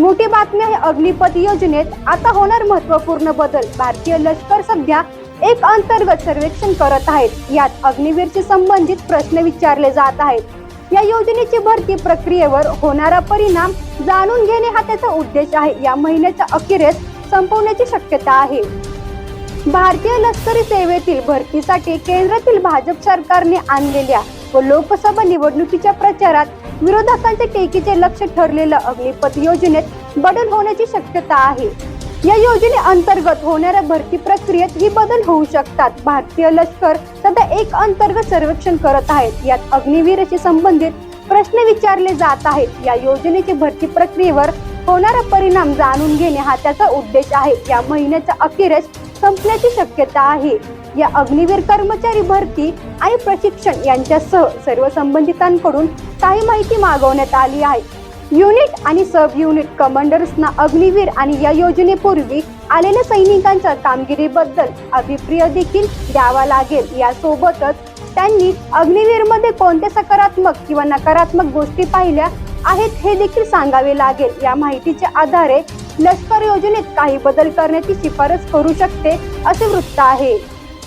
मोठी बातमी आहे अग्निपथ योजनेत. आता होणार महत्त्वपूर्ण बदल. भारतीय लष्कर सध्या एक अंतर्गत सर्वेक्षण करत आहेत. यात अग्निवीरशी संबंधित प्रश्न विचारले जात आहेत. या योजनेची भरती प्रक्रियेवर होणारा परिणाम जाणून घेणे हा त्याचा उद्देश आहे. या महिन्याच्या अखेरेस संपवण्याची शक्यता आहे. भारतीय लष्करी सेवेतील भरतीसाठी केंद्रातील भाजप सरकारने आणलेल्या व लोकसभा निवडणुकीच्या प्रचारात विरोधकांचे टेकीचे लक्ष ठरलेलं अग्निपथ योजनेत बदल होण्याची शक्यता आहे. या योजने अंतर्गत होणाऱ्या भरती प्रक्रियेत ही बदल होऊ शकतात. भारतीय लष्कर सध्या एक अंतर्गत सर्वेक्षण करत आहेत. यात अग्निवीरशी संबंधित प्रश्न विचारले जात आहेत. या योजनेची भरती प्रक्रियेवर होणारा परिणाम जाणून घेणे हा त्याचा उद्देश आहे. या महिन्याच्या अखेरच संपण्याची शक्यता आहे. या अग्निवीर कर्मचारी भरती आणि प्रशिक्षण यांच्यासह सर्व संबंधितांकडून काही माहिती मागवण्यात आली आहे. युनिट आणि सब युनिट कमांडर्सना अग्निवीर आणि या योजनेपूर्वी आलेल्या सैनिकांच्या कामगिरीबद्दल अभिप्रिय देखील द्यावा लागेल. यासोबतच त्यांनी अग्निवीरमध्ये कोणत्या सकारात्मक किंवा नकारात्मक गोष्टी पाहिल्या आहेत हे देखील सांगावे लागेल. या माहितीच्या आधारे लष्कर योजनेत काही बदल करण्याची शिफारस करू शकते असे वृत्त आहे.